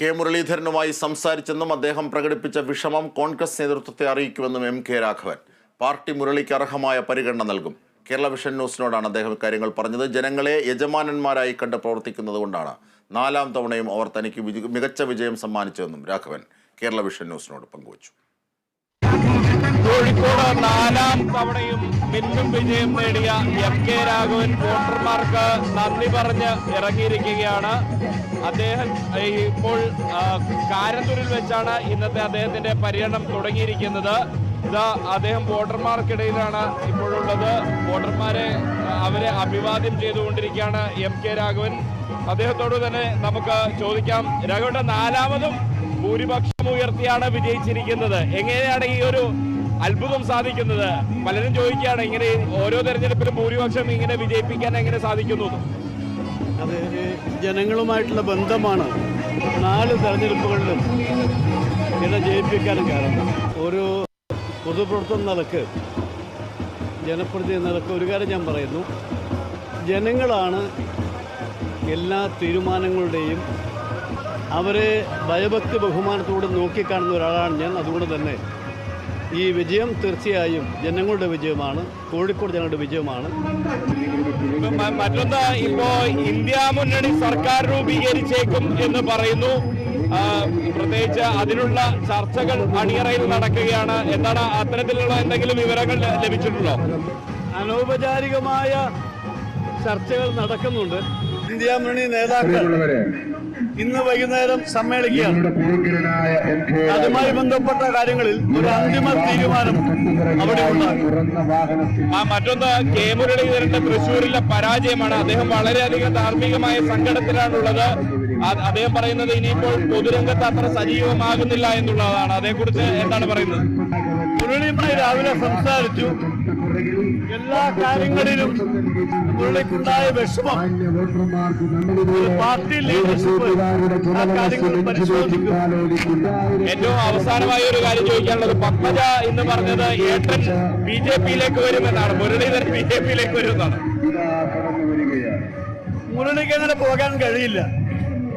K മുരളീധരനുമായി സംസാരിച്ചെന്നും അദ്ദേഹം പ്രകടിപ്പിച്ച വിഷമം കോൺഗ്രസ് നേതൃത്വത്തെ അറിയിക്കുമെന്നും എം കെ രാഘവൻ. പാർട്ടി മുരളിക്ക് അർഹമായ പരിഗണന നൽകും. കേരള വിഷൻ ന്യൂസിനോടാണ് അദ്ദേഹം ഇക്കാര്യങ്ങൾ പറഞ്ഞത്. ജനങ്ങളെ യജമാനന്മാരായി കണ്ട് പ്രവർത്തിക്കുന്നത് കൊണ്ടാണ്. നാലാം തവണയും അവർ തനിക്ക് മികച്ച വിജയം സമ്മാനിച്ചതെന്നും രാഘവൻ കേരള വിഷൻ ന്യൂസിനോട് പങ്കുവച്ചു. കോഴിക്കോട് നാലാം തവണയും മിന്നും വിജയം നേടിയ എം കെ രാഘവൻ വോട്ടർമാർക്ക് നന്ദി പറഞ്ഞ് ഇറങ്ങിയിരിക്കുകയാണ്. അദ്ദേഹം ഇപ്പോൾ കാരന്തൂരിൽ വെച്ചാണ് ഇന്നത്തെ അദ്ദേഹത്തിന്റെ പര്യടനം തുടങ്ങിയിരിക്കുന്നത്. ഇതാ അദ്ദേഹം വോട്ടർമാർക്കിടയിലാണ് ഇപ്പോഴുള്ളത്. വോട്ടർമാരെ അവരെ അഭിവാദ്യം ചെയ്തുകൊണ്ടിരിക്കുകയാണ് എം കെ രാഘവൻ. അദ്ദേഹത്തോട് തന്നെ നമുക്ക് ചോദിക്കാം. രാഘവന്റെ നാലാമതും ഭൂരിപക്ഷം ഉയർത്തിയാണ് വിജയിച്ചിരിക്കുന്നത്. എങ്ങനെയാണ് ഈ ഒരു അത്ഭുതം സാധിക്കുന്നത്. പലരും ചോദിക്കുകയാണ് ഇങ്ങനെ ഓരോ തെരഞ്ഞെടുപ്പിലും ഭൂരിപക്ഷം ഇങ്ങനെ വിജയിപ്പിക്കാൻ എങ്ങനെ സാധിക്കുന്നു. അത് ജനങ്ങളുമായിട്ടുള്ള ബന്ധമാണ്. നാല് തെരഞ്ഞെടുപ്പുകളിലും ഇട ജയിപ്പിക്കാനും കാരണം. ഒരു പൊതുപ്രവർത്തന നിലയ്ക്ക് ജനപ്രതിനിധി നിലയ്ക്ക് ഒരു കാര്യം ഞാൻ പറയുന്നു. ജനങ്ങളാണ് എല്ലാ തീരുമാനങ്ങളുടെയും അവരെ ഭയഭക്തി ബഹുമാനത്തോടെ നോക്കിക്കാണുന്ന ഒരാളാണ് ഞാൻ. അതുകൊണ്ട് തന്നെ ഈ വിജയം തീർച്ചയായും ജനങ്ങളുടെ വിജയമാണ് കോഴിക്കോട് ജനങ്ങളുടെ വിജയമാണ്. ഇപ്പൊ മറ്റൊന്ന് ഇപ്പോ ഇന്ത്യ മുന്നണി സർക്കാർ രൂപീകരിച്ചേക്കും എന്ന് പറയുന്നു. പ്രത്യേകിച്ച് അതിനുള്ള ചർച്ചകൾ അണിയറയിൽ നടക്കുകയാണ്. എന്താണ് അത്തരത്തിലുള്ള എന്തെങ്കിലും വിവരങ്ങൾ ലഭിച്ചിട്ടുണ്ടോ? അനൗപചാരികമായ ചർച്ചകൾ നടക്കുന്നുണ്ട്. ഇന്ത്യ മുന്നണി നേതാക്കൾ ഇന്ന് വൈകുന്നേരം സമ്മേളിക്കുകയാണ്. അതുമായി ബന്ധപ്പെട്ട കാര്യങ്ങളിൽ ഒരു അന്തിമ തീരുമാനം അവിടെ ആ, മറ്റൊന്ന് കെ മുരളീധരന്റെ തൃശ്ശൂരിലെ പരാജയമാണ്. അദ്ദേഹം വളരെയധികം ധാർമ്മികമായ സങ്കടത്തിലാണുള്ളത്. അദ്ദേഹം പറയുന്നത് ഇനിയിപ്പോൾ പൊതുരംഗത്ത് അത്ര സജീവമാകുന്നില്ല എന്നുള്ളതാണ്. അതേക്കുറിച്ച് എന്താണ് പറയുന്നത്? മുരളിയുമായി രാവിലെ സംസാരിച്ചു. എല്ലാ കാര്യങ്ങളിലും മുരളിക്കുണ്ടായ വിഷമം. പാർട്ടി ലീഡർഷിപ്പ് പരിശോധിക്കും. ഏറ്റവും അവസാനമായ ഒരു കാര്യം ചോദിക്കാനുള്ളത് പത്മജ എന്ന് പറഞ്ഞത് ഏട്ടൻ ബി ജെ പിയിലേക്ക് വരുമെന്നാണ്. മുരളീധരൻ ബി ജെ പിയിലേക്ക് വരുമെന്നാണ്. മുരളിക്ക് അങ്ങനെ പോകാൻ കഴിയില്ല.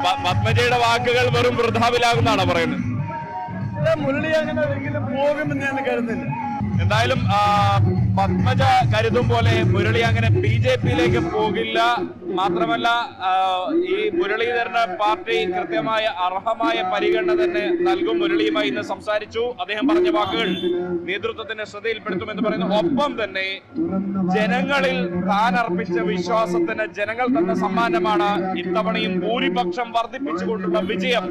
പത്മജയുടെ വാക്കുകൾ വെറും വൃദ്ധാവിലാകുന്നാണ് പറയുന്നത്? മുരളി അങ്ങനെ പോകുമെന്ന് ഞാൻ കരുതുന്നില്ല. എന്തായാലും പത്മജ കരുതും പോലെ മുരളി അങ്ങനെ ബി ജെ പിയിലേക്ക് പോകില്ല. മാത്രമല്ല ഈ മുരളീധരന് പാർട്ടി കൃത്യമായ അർഹമായ പരിഗണന തന്നെ നൽകും മുരളിയുമായി ഇന്ന് സംസാരിച്ചു. അദ്ദേഹം പറഞ്ഞ വാക്കുകൾ നേതൃത്വത്തിന്റെ ശ്രദ്ധയിൽപ്പെടുത്തുമെന്ന് പറയുന്നു. ഒപ്പം തന്നെ ജനങ്ങളിൽ താൻ അർപ്പിച്ച വിശ്വാസത്തിന് ജനങ്ങൾ തന്ന സമ്മാനമാണ് ഇത്തവണയും ഭൂരിപക്ഷം വർദ്ധിപ്പിച്ചുകൊണ്ടുള്ള വിജയം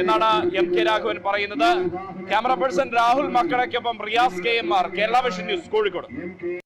എന്നാണ് എം കെ രാഘവൻ പറയുന്നത്. Camera person Rahul മക്കളയ്ക്കൊപ്പം Riyas K M R Kerala vision news Kozhikode. ডিমকে